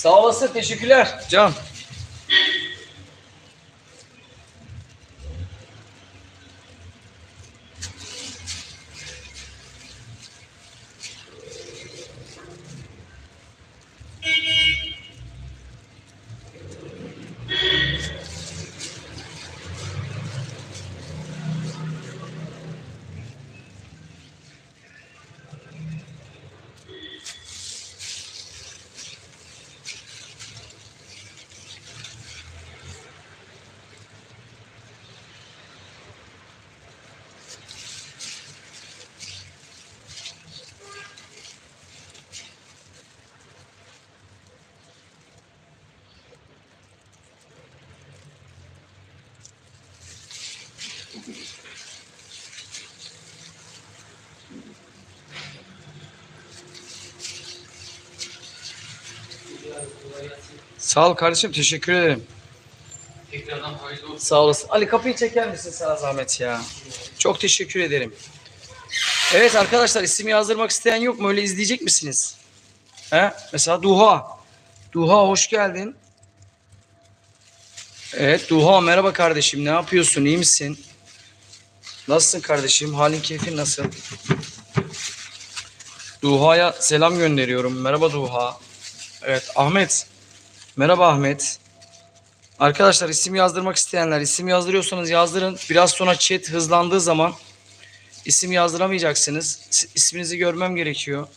Sağ olasın. Teşekkürler. Can. Sağ ol kardeşim. Teşekkür ederim. Tekrardan hayırlı olsun. Sağ olasın. Ali kapıyı çeker misin sana zahmet ya? Çok teşekkür ederim. Evet arkadaşlar isim yazdırmak isteyen yok mu? Öyle izleyecek misiniz? He? Mesela Duha. Duha hoş geldin. Evet Duha merhaba kardeşim. Ne yapıyorsun? İyi misin? Nasılsın kardeşim? Halin keyfin nasıl? Duha'ya selam gönderiyorum. Merhaba Duha. Evet Ahmet. Merhaba Ahmet. Arkadaşlar isim yazdırmak isteyenler isim yazdırıyorsanız yazdırın. Biraz sonra chat hızlandığı zaman isim yazdıramayacaksınız. İs- İsminizi görmem gerekiyor.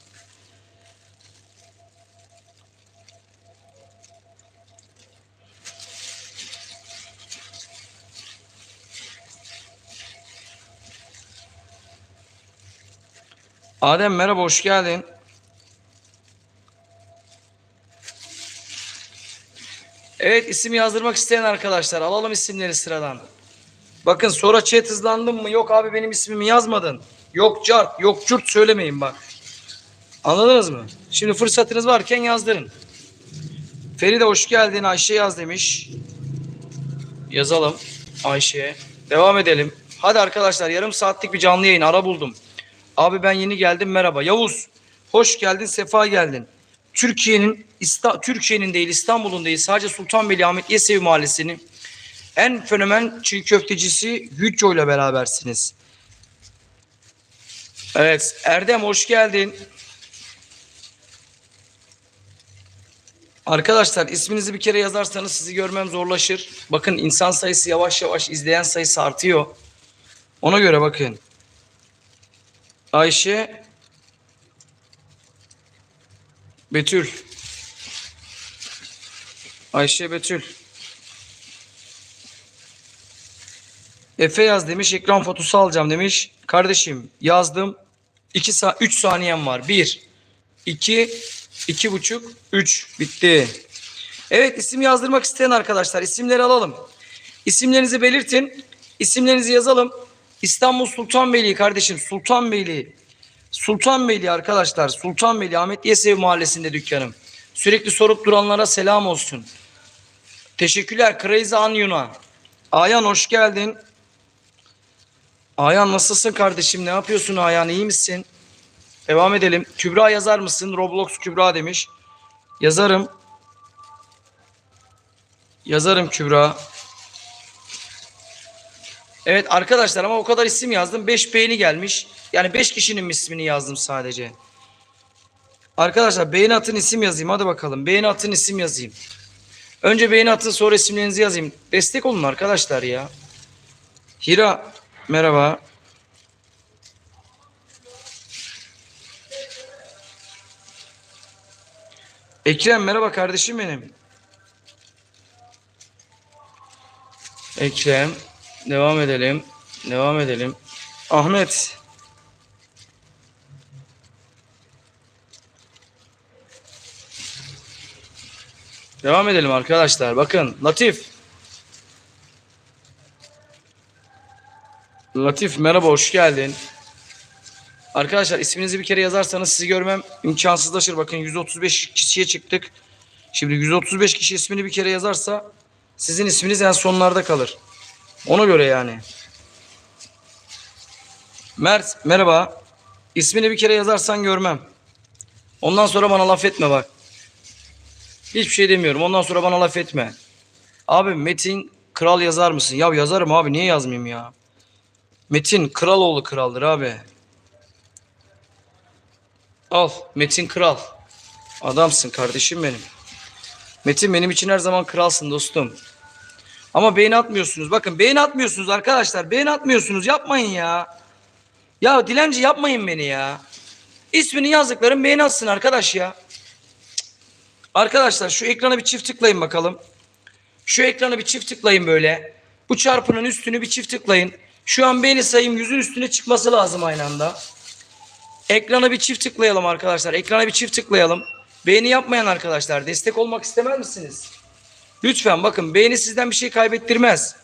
Adem merhaba hoş geldin. Evet isim yazdırmak isteyen arkadaşlar alalım isimleri sıradan. Bakın sonra chat hızlandım mı? Yok abi benim ismimi yazmadın. Yok cart, yok curt söylemeyin bak. Anladınız mı? Şimdi fırsatınız varken yazdırın. Feride hoş geldin. Ayşe yaz demiş. Yazalım Ayşe'ye. Devam edelim. Hadi arkadaşlar yarım saatlik bir canlı yayın ara buldum. Abi ben yeni geldim merhaba. Yavuz hoş geldin sefa geldin. Türkiye'nin Türkiye'nin değil İstanbul'un değil sadece Sultanbeyli Ahmet Yesevi Mahallesi'nin en fenomen çiğ köftecisi Hücco ile berabersiniz. Evet Erdem hoş geldin. Arkadaşlar isminizi bir kere yazarsanız sizi görmem zorlaşır. Bakın insan sayısı yavaş yavaş izleyen sayısı artıyor. Ona göre bakın. Ayşe Betül Ayşe Betül Efe yaz demiş. Ekran fotosu alacağım demiş. Kardeşim yazdım. 2 saat 3 saniyem var. 1 2 iki buçuk 3 bitti. Evet isim yazdırmak isteyen arkadaşlar isimleri alalım. İsimlerinizi belirtin. İsimlerinizi yazalım. İstanbul Sultanbeyli kardeşim Sultanbeyli. Sultanbeyli arkadaşlar. Sultanbeyli Ahmet Yesevi Mahallesi'nde dükkanım. Sürekli sorup duranlara selam olsun. Teşekkürler Crazy Anyun'a. Ayan hoş geldin. Ayan nasılsın kardeşim? Ne yapıyorsun Ayan? İyi misin? Devam edelim. Kübra yazar mısın? Roblox Kübra demiş. Yazarım. Yazarım Kübra. Evet arkadaşlar ama o kadar isim yazdım. 5 beğeni gelmiş. Yani 5 kişinin ismini yazdım sadece. Arkadaşlar beğeni atın isim yazayım. Hadi bakalım. Beğeni atın isim yazayım. Önce beğeni atın sonra isimlerinizi yazayım. Destek olun arkadaşlar ya. Hira merhaba. Ekrem merhaba kardeşim benim. Ekrem devam edelim. Devam edelim. Ahmet. Devam edelim arkadaşlar. Bakın Latif. Latif merhaba hoş geldin. Arkadaşlar isminizi bir kere yazarsanız sizi görmem imkansızlaşır. Bakın 135 kişiye çıktık. Şimdi 135 kişi ismini bir kere yazarsa sizin isminiz en sonlarda kalır. Ona göre yani. Mert merhaba. İsmini bir kere yazarsan görmem. Ondan sonra bana laf etme bak. Hiçbir şey demiyorum. Ondan sonra bana laf etme. Abi Metin kral yazar mısın? Ya yazarım abi. Niye yazmayayım ya? Metin Kraloğlu kraldır abi. Al Metin kral. Adamsın kardeşim benim. Metin benim için her zaman kralsın dostum. Ama beğeni atmıyorsunuz. Bakın beğeni atmıyorsunuz arkadaşlar. Beğeni atmıyorsunuz. Yapmayın ya. Ya dilenci yapmayın beni ya. İsmini yazdıklarım beğeni atsın arkadaş ya. Arkadaşlar şu ekrana bir çift tıklayın bakalım. Şu ekrana bir çift tıklayın böyle. Bu çarpının üstünü bir çift tıklayın. Şu an beğeni sayım yüzün üstüne çıkması lazım aynı anda. Ekrana bir çift tıklayalım arkadaşlar. Ekrana bir çift tıklayalım. Beğeni yapmayan arkadaşlar destek olmak istemez misiniz? Lütfen bakın beğeni sizden bir şey kaybettirmez.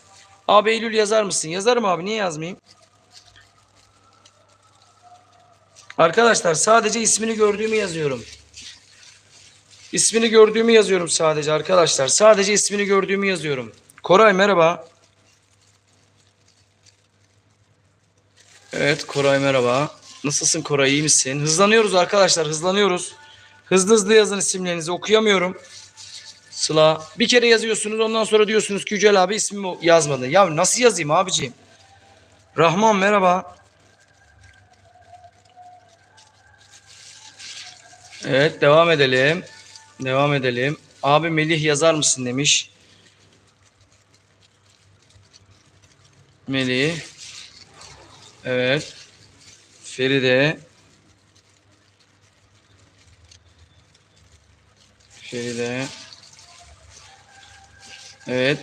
Abi Eylül yazar mısın? Yazarım abi niye yazmayayım? Arkadaşlar sadece ismini gördüğümü yazıyorum. İsmini gördüğümü yazıyorum sadece arkadaşlar. Sadece ismini gördüğümü yazıyorum. Koray merhaba. Evet Koray merhaba. Nasılsın Koray iyi misin? Hızlanıyoruz arkadaşlar hızlanıyoruz. Hızlı hızlı yazın isimlerinizi okuyamıyorum. Sıla. Bir kere yazıyorsunuz ondan sonra diyorsunuz ki Yücel abi ismimi yazmadı. Ya nasıl yazayım abiciğim? Rahman merhaba. Evet devam edelim. Devam edelim. Abi Melih yazar mısın demiş. Melih. Evet. Feride. Feride. Evet.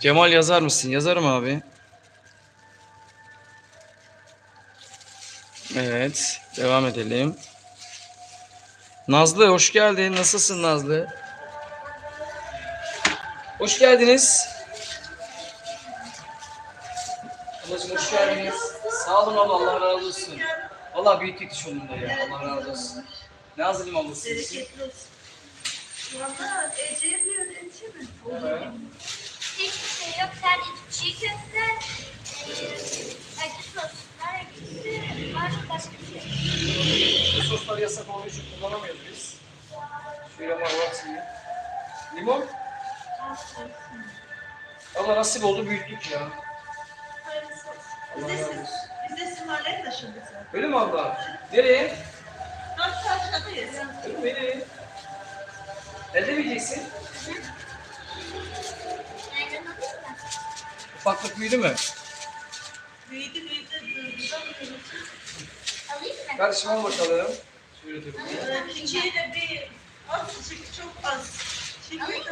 Cemal yazar mısın? Yazarım abi. Evet. Devam edelim. Nazlı hoş geldin. Nasılsın Nazlı? Hoş geldiniz. Ablacığım hoş geldiniz. Sağ olun abla Allah razı olsun. Valla büyüklük sonunda ya Allah razı olsun. Ne hazırlayayım ablası için? Valla Ece mi? Hiçbir şey yok. Sadece çiğ köfte, acı soslar, var. Başka bir şey yok. Bu soslar yasak olduğu için kullanamıyoruz biz. Şöyle. Limon? Allah nasip oldu büyüttük ya. Biz de siz, biz de taşıdık zaten. Öyle mi abla? Nereye? Öyle mi? Nereye? Elde mi yiyeceksin? Ufaklık büyüdü mü? Büyüdü büyüdü. Al bakalım. Şöyle dur. Ee, İkiye de bir azıcık çok az. Şimdi Alayım mı?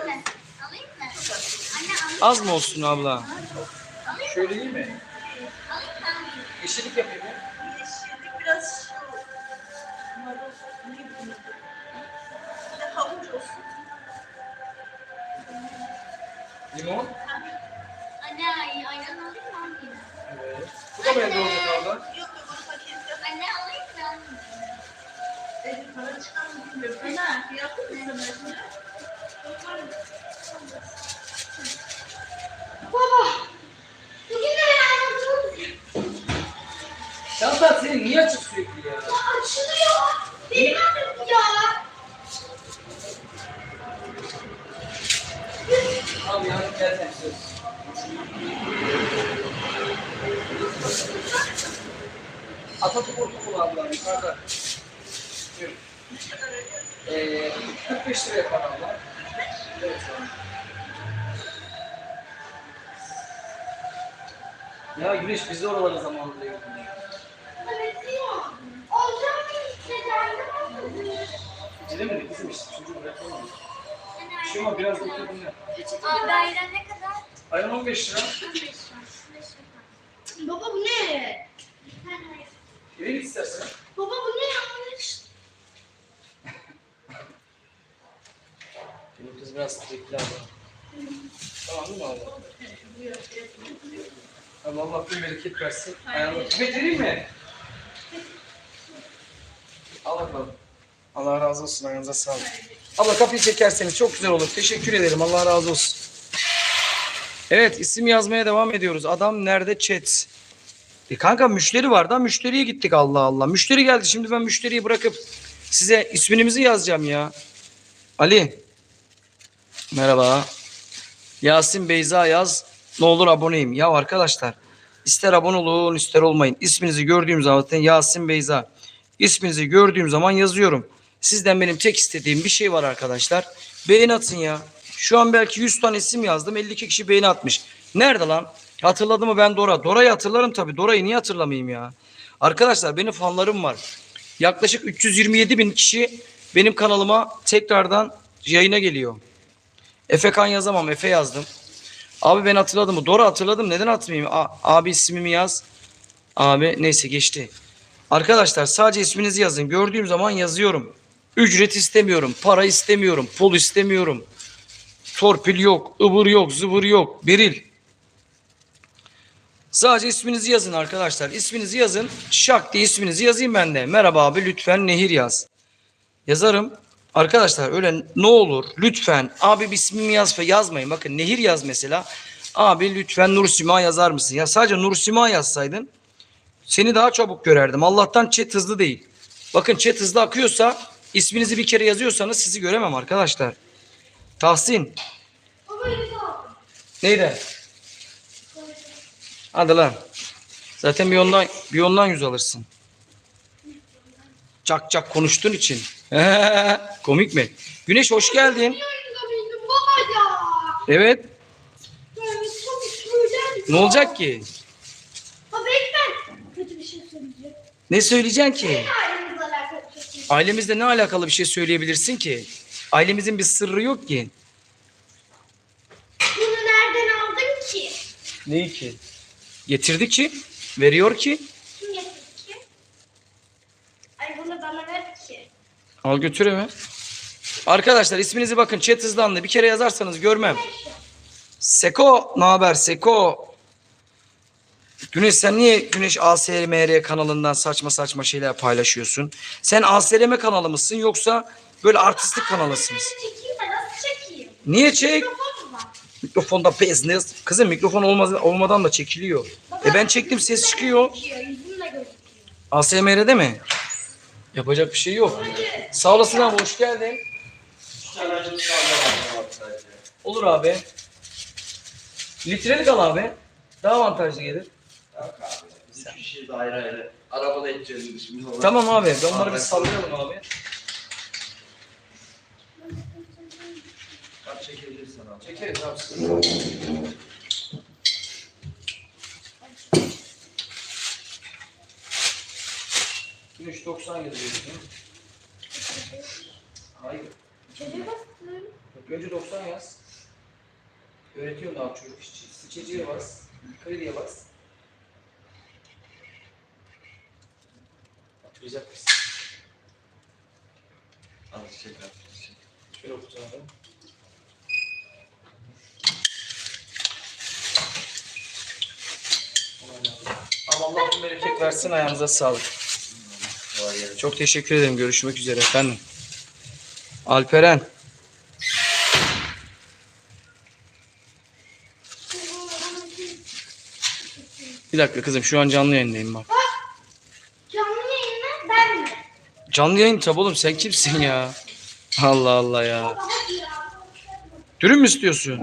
Alayım mı? Anne alayım Az mı olsun abla? Şöyle iyi mi? Alayım mı? Yeşillik yapayım mı? yeşillik biraz şu marul ne bileyim. Bir de havuç olsun. Limon? Anne ay- ayran alayım mı? Alayım mı? Evet. Bu da mı elde olacak abla? Yok yok bunu pakette Anne alayım mı? Para çıkar bilmiyorum. Fiyatı var mı? Bugün de ayranım Çanta senin niye açık sürekli ya? açılıyor. Benim adım ya. Abi yarın geleceğim söz. Atatürk Ortaokulu abla yukarıda. Ee, 45 lira yapar abla. Evet. Ya Güneş biz de oralara zamanında yok. Gidemedik kızım işte çocuğu bırakalım. Şu an biraz da otur dinle. Abi ayran ne kadar? Ayran 15 lira. 15 lira. 15 lira. Baba bu ne? Eve git istersen. Baba bu ne yanlış? Benim kız biraz bekle abla. Tamam değil mi abla? Tamam Allah bir bereket versin. Ayağına tüfek vereyim mi? Al bakalım. Allah razı olsun. Ayağınıza sağlık. Abla kapıyı çekerseniz çok güzel olur. Teşekkür ederim. Allah razı olsun. Evet isim yazmaya devam ediyoruz. Adam nerede chat? E kanka müşteri var da müşteriye gittik Allah Allah. Müşteri geldi. Şimdi ben müşteriyi bırakıp size isminizi yazacağım ya. Ali. Merhaba. Yasin Beyza yaz. Ne olur aboneyim. Ya arkadaşlar ister abone olun ister olmayın. İsminizi gördüğüm zaman zaten Yasin Beyza. İsminizi gördüğüm zaman yazıyorum. Sizden benim tek istediğim bir şey var arkadaşlar. Beğeni atın ya. Şu an belki 100 tane isim yazdım. 52 kişi beğeni atmış. Nerede lan? Hatırladı mı ben Dora? Dora'yı hatırlarım tabii. Dora'yı niye hatırlamayayım ya? Arkadaşlar benim fanlarım var. Yaklaşık 327 bin kişi benim kanalıma tekrardan yayına geliyor. Efe Kan yazamam. Efe yazdım. Abi ben hatırladım mı? Dora hatırladım. Neden atmayayım? A- abi ismimi yaz. Abi neyse geçti. Arkadaşlar sadece isminizi yazın. Gördüğüm zaman yazıyorum. Ücret istemiyorum. Para istemiyorum. Pul istemiyorum. Torpil yok. ıvır yok. Zıvır yok. Beril. Sadece isminizi yazın arkadaşlar. İsminizi yazın. Şak diye isminizi yazayım ben de. Merhaba abi lütfen Nehir yaz. Yazarım. Arkadaşlar öyle ne olur lütfen abi ismimi yaz yazmayın. Bakın Nehir yaz mesela. Abi lütfen Nur Sima yazar mısın? Ya sadece Nur Sima yazsaydın seni daha çabuk görerdim. Allah'tan chat hızlı değil. Bakın chat hızlı akıyorsa isminizi bir kere yazıyorsanız sizi göremem arkadaşlar. Tahsin. Neydi? Hadi lan. Zaten bir ondan, bir ondan yüz alırsın. Çak çak konuştuğun için. Komik mi? Güneş hoş geldin. Evet. Ne olacak ki? Ne söyleyeceksin ki? Ailemizle ne alakalı bir şey söyleyebilirsin ki? Ailemizin bir sırrı yok ki. Bunu nereden aldın ki? Neyi ki? Getirdi ki, veriyor ki. Kim getirdi ki? Ay bunu bana ver ki. Al götür eve. Arkadaşlar isminizi bakın chat hızlandı. Bir kere yazarsanız görmem. Seko ne haber Seko? Güneş sen niye Güneş ASMR kanalından saçma saçma şeyler paylaşıyorsun? Sen ASMR kanalı mısın yoksa böyle artistlik kanalısınız? Ben çekeyim de nasıl çekeyim? Niye çek? Mikrofon? Mikrofonda business. Kızım mikrofon olmaz, olmadan da çekiliyor. E ben çektim ses çıkıyor. ASMR'de mi? Yapacak bir şey yok. Sağ olasın abi hoş geldin. Olur abi. Litrelik al abi. Daha avantajlı gelir. İki kişi de ayrı ayrı. Arabada edeceğiz şimdi. Tamam abi. Ben onları bir sallayalım abi. Çekebilirsin abi. Çekeriz abi. Güneş 90 yazıyorsun. Hayır. Bastım. Yok, önce 90 yaz. Öğretiyorum daha çocuk işçi. Sıçıcıya bas. Krediye bas. Hatırlayacak mısın? Al çek abi. çek. Şöyle okut abi. Ama Allah bin bereket versin ayağınıza sağlık. Çok teşekkür ederim. Görüşmek üzere efendim. Alperen. Bir dakika kızım şu an canlı yayındayım bak. Canlı yayını ben mi? Canlı yayın tabi oğlum sen kimsin ya? Allah Allah ya. Dürüm mü istiyorsun?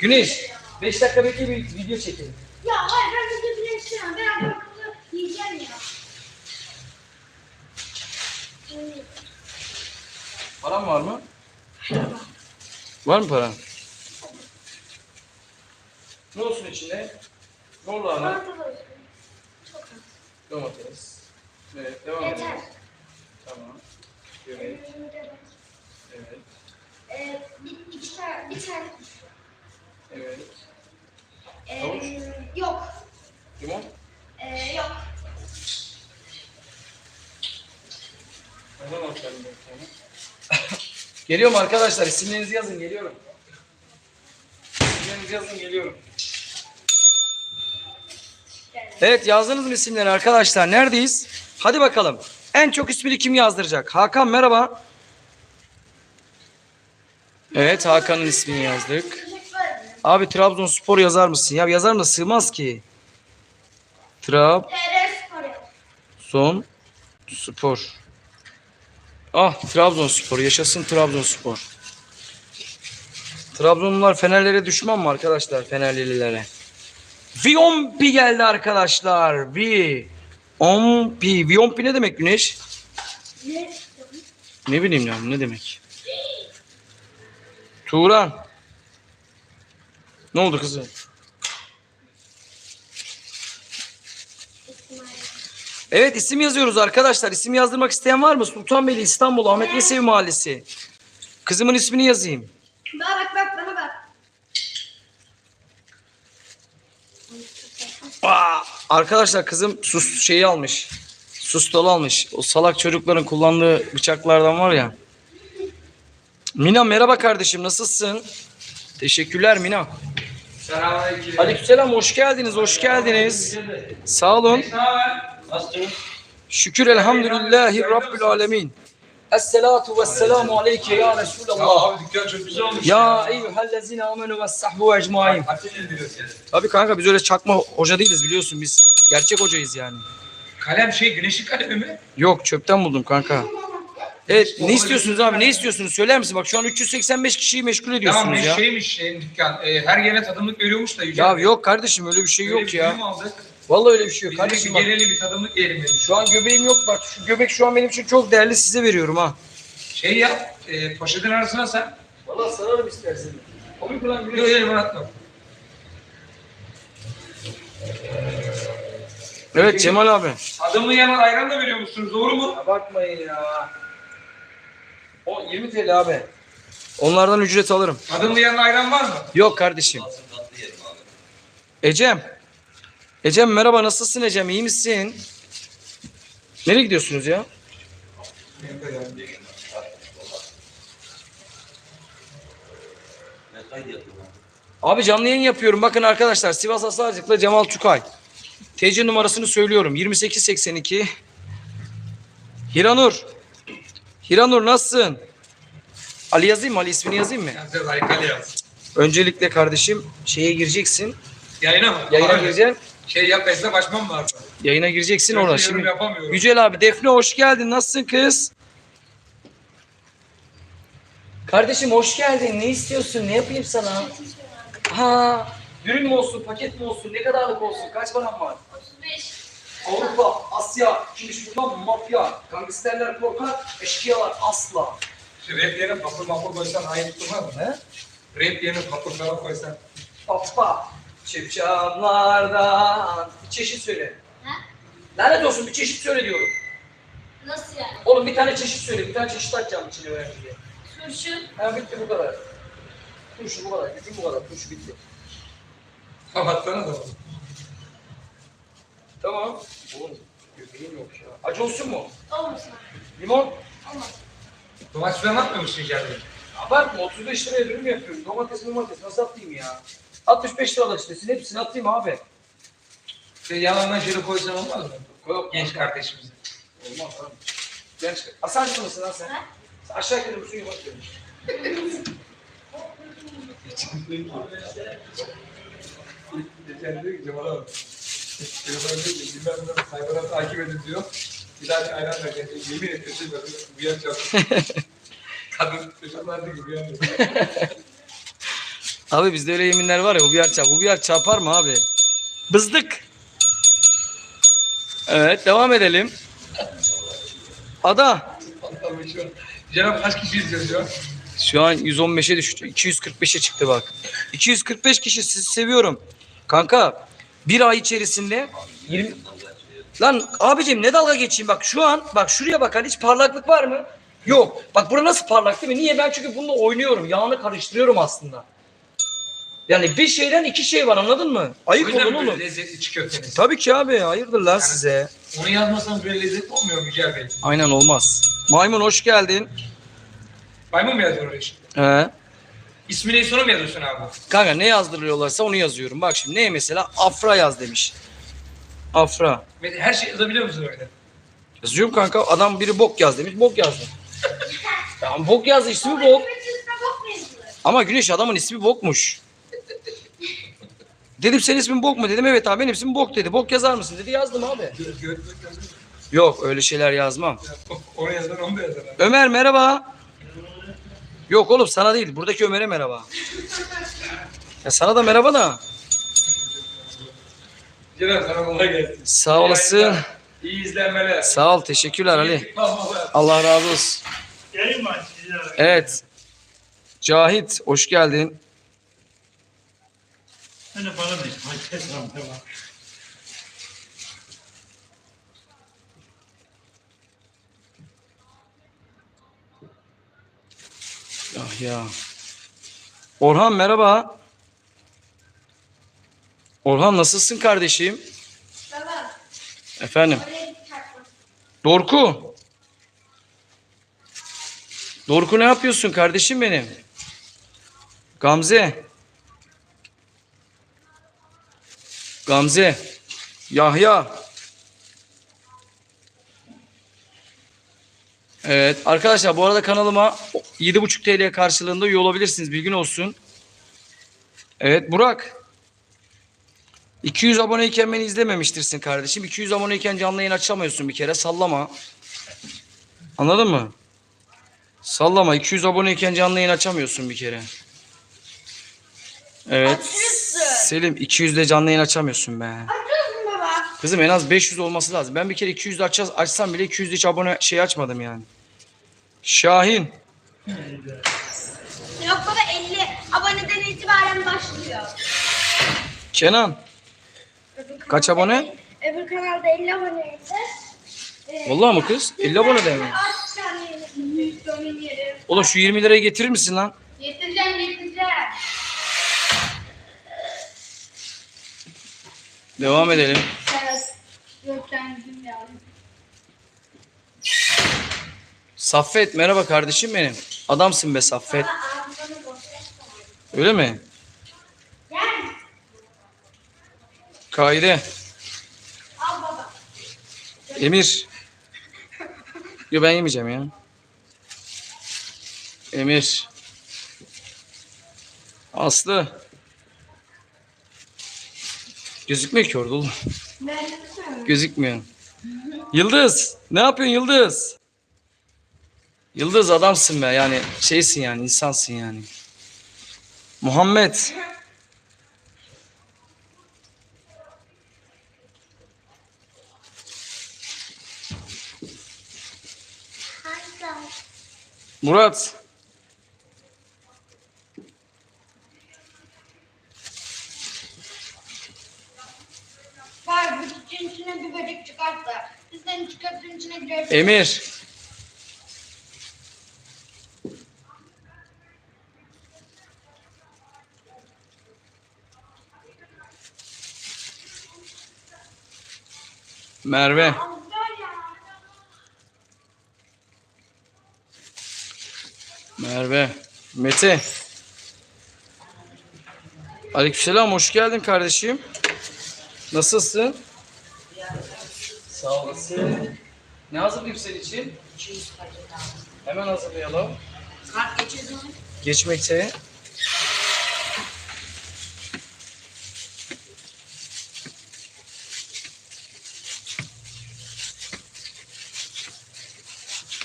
Güneş 5 dakika bekle bir video çekelim. Ya hayır ben de bile istemem. Ben bunu yiyeceğim ya. Paran var mı? Var mı paran? Ne olsun içinde? Ne oldu ana? Salata da olsun. Çok az. Domates. Evet devam Yeter. edelim. Tamam. Evet. Evet. Ee, bir, iki tane, bir tane. Evet. Ee, Havuç? yok. Limon. Ee, yok. Neden atıyorum? Geliyorum arkadaşlar. İsimlerinizi yazın. Geliyorum. İsimlerinizi yazın. Geliyorum. Evet yazdınız mı isimleri arkadaşlar? Neredeyiz? Hadi bakalım. En çok ismini kim yazdıracak? Hakan merhaba. Evet Hakan'ın ismini yazdık. Abi Trabzonspor yazar mısın? Ya yazarım da sığmaz ki. Trabzon TR Spor. Ah Trabzonspor. Yaşasın Trabzonspor. Trabzonlular Fenerlere düşman mı arkadaşlar Fenerlililere? Viyompi geldi arkadaşlar. Viyompi. Viyompi ne demek Güneş? Ne? Ne bileyim ya ne demek? Turan. Ne oldu kızım? Evet isim yazıyoruz arkadaşlar. İsim yazdırmak isteyen var mı? Sultanbeyli İstanbul Ahmet Yesevi Mahallesi. Kızımın ismini yazayım. Bak bak bana bak. Aa, arkadaşlar kızım sus şeyi almış. Sus dolu almış. O salak çocukların kullandığı bıçaklardan var ya. Mina merhaba kardeşim nasılsın? Teşekkürler Mina. Selamünaleyküm. Aleykümselam hoş geldiniz hoş geldiniz. Sağ olun. Şükür elhamdülillahi rabbil alemin. Esselatu vesselamu aleyke ya Resulallah. Ya eyyühellezine amenu ve sahbu ecmain. Tabii kanka biz öyle çakma hoca değiliz biliyorsun biz. Gerçek hocayız yani. Kalem şey güneşin kalemi mi? Yok çöpten buldum kanka. Evet ne istiyorsunuz abi ne istiyorsunuz söyler misin? Bak şu an 385 kişiyi meşgul Tamam ediyorsunuz ne ya. şeymiş dükkan. Ee, her yere tadımlık veriyormuş da. Yücel Ya yok kardeşim öyle bir şey Böyle yok ya. duyum aldık. Vallahi öyle bir şey yok Biz kardeşim bak. gelelim bir tadımlık yiyelim dedik. Şu an göbeğim yok bak şu göbek şu an benim için çok değerli size veriyorum ha. Şey yap, e, poşetin arasına sen. Vallahi sararım istersen. Komik ulan Yok yok bana atma. Evet Cemal abi. Tadımlı yanına ayran da veriyor musunuz doğru mu? Bakmayın ya. O 20 TL abi. Onlardan ücret alırım. Tadımlı yanına ayran var mı? Yok kardeşim. Ecem. Ecem merhaba nasılsın Ecem iyi misin? Nereye gidiyorsunuz ya? Abi canlı yayın yapıyorum. Bakın arkadaşlar Sivas Asarcık'la Cemal Çukay. TC numarasını söylüyorum. 2882. Hiranur. Hiranur nasılsın? Ali yazayım mı? Ali ismini yazayım mı? Yazıyor harikalı yaz. Öncelikle kardeşim şeye gireceksin. Yayına mı? Yayına Abi, gireceksin. Şey yap esnaf açmam var. Yayına gireceksin orada. Şimdi yapamıyorum. Yücel abi Defne hoş geldin. Nasılsın kız? Kardeşim hoş geldin. Ne istiyorsun? Ne yapayım sana? Ha, ürün mü olsun, paket mi olsun, ne kadarlık olsun? Kaç param var? 35. Avrupa, Asya, kimmiş bundan mafya, gangsterler korkar, eşkıyalar asla. Şu rap yerine papır mapır koysan ayıp durmaz mı? He? Rap yerine papır falan koysan. Papa, çipçamlardan. Bir çeşit söyle. Ha? Lanet olsun bir çeşit söyle diyorum. Nasıl yani? Oğlum bir tane çeşit söyle, bir tane çeşit açacağım içine öğrenci diye. Turşu. Ha bitti bu kadar. Turşu bu kadar, gücüm bu kadar, turşu bitti. Kapatsana da. Tamam. Oğlum göbeğim yok ya. Acı olsun mu? Olmasın. Limon? Olmaz. Domates falan atmıyor musun Bey? Abartma 35 liraya dürüm yapıyorum. Domates domates nasıl atayım ya? 65 liralık istesin hepsini atayım abi. Şey, yalandan şöyle koysan olmaz mı? Yok Genç kardeşimize. Olmaz abi. Genç. Asancı mısın lan sen? Ha? Sen Aşağı gidelim musun yumak yiyorum. Geçen diyor ki Cemal abi. Telefon diyor ki bilmem ne sayfaları takip edin diyor. Bir daha bir ayran ver. Yemin ediyorsun böyle çarptı. Kadın çocuklar ki bir yer Abi bizde öyle yeminler var ya Hubiyar çarp. Hubiyar çarpar mı abi? Bızdık. Evet devam edelim. Ada. Cenab kaç kişi izliyor diyor. Şu an 115'e düştü. 245'e çıktı bak. 245 kişi sizi seviyorum. Kanka bir ay içerisinde 20... Lan abicim ne dalga geçeyim bak şu an bak şuraya bak hani hiç parlaklık var mı? Yok. Bak bura nasıl parlak değil mi? Niye? Ben çünkü bununla oynuyorum. Yağını karıştırıyorum aslında. Yani bir şeyden iki şey var anladın mı? Ayıp olun oğlum. lezzetli çiğ köfteniz. Tabii ki abi hayırdır lan size. Onu yazmasan böyle lezzetli olmuyor mu Yücel Bey? Aynen olmaz. Maymun hoş geldin. Maymun mu yazıyor oraya şimdi? He. İsmini sonu mu yazıyorsun abi? Kanka ne yazdırıyorlarsa onu yazıyorum. Bak şimdi neye mesela? Afra yaz demiş. Afra. Her şey yazabiliyor musun öyle? Yazıyorum kanka. Adam biri bok yaz demiş. Bok yazdım. Tamam bok yazdı ismi bok. Ama Güneş adamın ismi bokmuş. Dedim senin ismin bok mu? Dedim evet abi benim ismim bok dedi. Bok yazar mısın dedi. Yazdım abi. Yok öyle şeyler yazmam. Onu yazan onu da yazan abi. Ömer merhaba. Yok oğlum sana değil. Buradaki Ömer'e merhaba. Ya sana da merhaba da. Ceren sana kolay gelsin. Sağ olasın. İyi izlenmeler. Sağ ol. Teşekkürler Ali. Allah razı olsun. Gelin mi? Evet. Cahit hoş geldin. Hani bana ne? Hadi tamam tamam. Ah ya. Orhan merhaba. Orhan nasılsın kardeşim? Baba, Efendim. Dorku. Dorku ne yapıyorsun kardeşim benim? Gamze. Gamze. Yahya. Evet arkadaşlar bu arada kanalıma 7,5 TL karşılığında üye olabilirsiniz. Bilgin olsun. Evet Burak. 200 aboneyken beni izlememiştirsin kardeşim. 200 aboneyken canlı yayın açamıyorsun bir kere. Sallama. Anladın mı? Sallama. 200 aboneyken canlı yayın açamıyorsun bir kere. Evet. Selim 200'de canlı yayın açamıyorsun be. Kızım en az 500 olması lazım. Ben bir kere 200'de açacağız, açsam bile 200'de hiç abone şey açmadım yani. Şahin. Yok baba 50 aboneden itibaren başlıyor. Kenan. Kaç abone? Öbür kanalda 50 aboneydi. Ee, Vallahi mı kız? 50 abone de mi? Oğlum şu 20 lirayı getirir misin lan? Getireceğim getireceğim. Devam edelim. Evet. Yok kendim yavrum. Saffet merhaba kardeşim benim. Adamsın be Saffet. Öyle mi? Kaide. Emir. Yo ben yemeyeceğim ya. Emir. Aslı. Gözükmüyor ki orada oğlum. Gözükmüyor. Yıldız. Ne yapıyorsun Yıldız? Yıldız adamsın be yani şeysin yani insansın yani. Muhammed. Murat. Var içine bir böcek çıkarsa. Çıkartın içine. Emir. Merve. Merve. Mete. Aleykümselam hoş geldin kardeşim. Nasılsın? Sağ olasın. Ne hazırlayayım senin için? Hemen hazırlayalım. Geçmekte.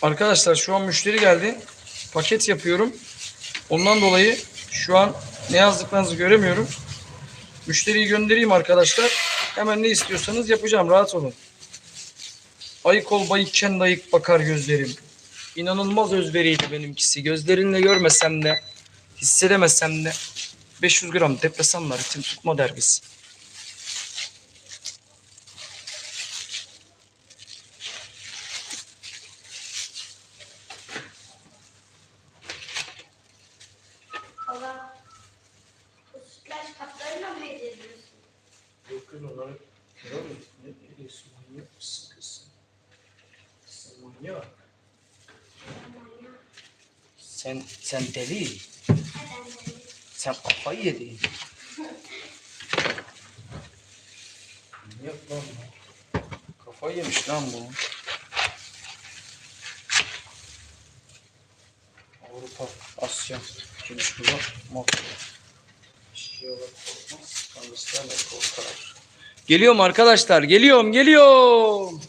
Arkadaşlar şu an müşteri geldi. Paket yapıyorum. Ondan dolayı şu an ne yazdıklarınızı göremiyorum. Müşteriyi göndereyim arkadaşlar. Hemen ne istiyorsanız yapacağım. Rahat olun. Ayık ol bayıkken dayık bakar gözlerim. İnanılmaz özveriydi benimkisi. Gözlerinle görmesem de, hissedemesem de 500 gram depresanla ritim tutma dergisi. Baba. Bu sütlaç kaplarıyla mı hediye ediyorsun? Yok kız onları ne diyorsun manyak mısın kız? Sen manyak. Sen, sen deli. Sen kafayı yedin. Manyak lan bu. Kafayı yemiş lan bu. Avrupa, Asya, gelişmiş Mafya. Korkar. Geliyorum arkadaşlar, geliyorum, geliyorum.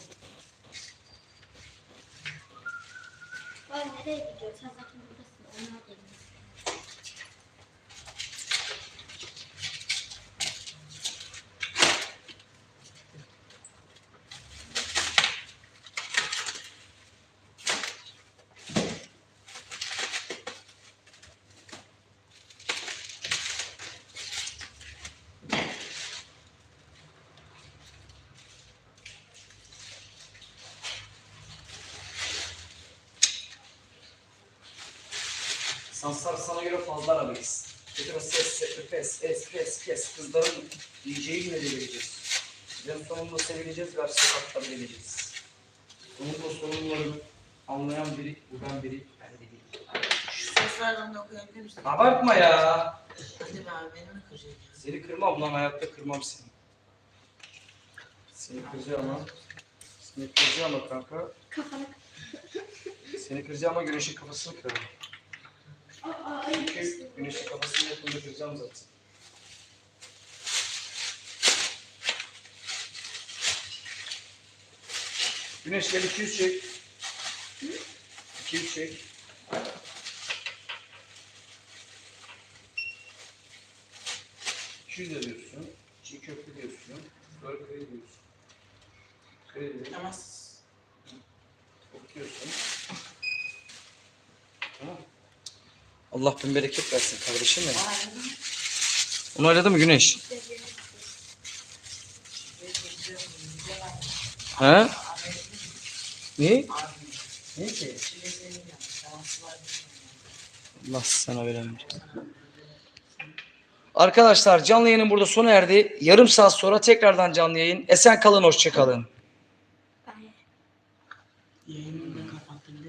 Sansar sana göre fazla arabayız. Getir o ses, ses, pes, es, pes, kes. Kızların DJ'yi bile vereceğiz. Biz sonunda sevileceğiz ve sokakta bileceğiz. Sonunda sorunları anlayan biri, buradan biri ben değil. Şu seslerden de okuyabilir misin? Abartma ya. Hadi be abi beni mi kıracaksın? Seni kırmam lan hayatta kırmam seni. Seni kıracağım ama. Seni kıracağım ama kanka. Kafanı. Seni kıracağım ama güneşin kafasını kırarım. Çünkü güneşin kafasını yakında kıracağım zaten. Güneş gel 200 çek. 200 çek. Şurada diyorsun. Çiğ köfte diyorsun. Kare diyorsun. Kare diyorsun. Ama Okuyorsun. Allah bin bereket versin kardeşim benim. Onayladı mı Güneş? He? Ne? Ne ki? Allah sana veremeyecek. Arkadaşlar canlı yayının burada sona erdi. Yarım saat sonra tekrardan canlı yayın. Esen kalın, hoşça kalın.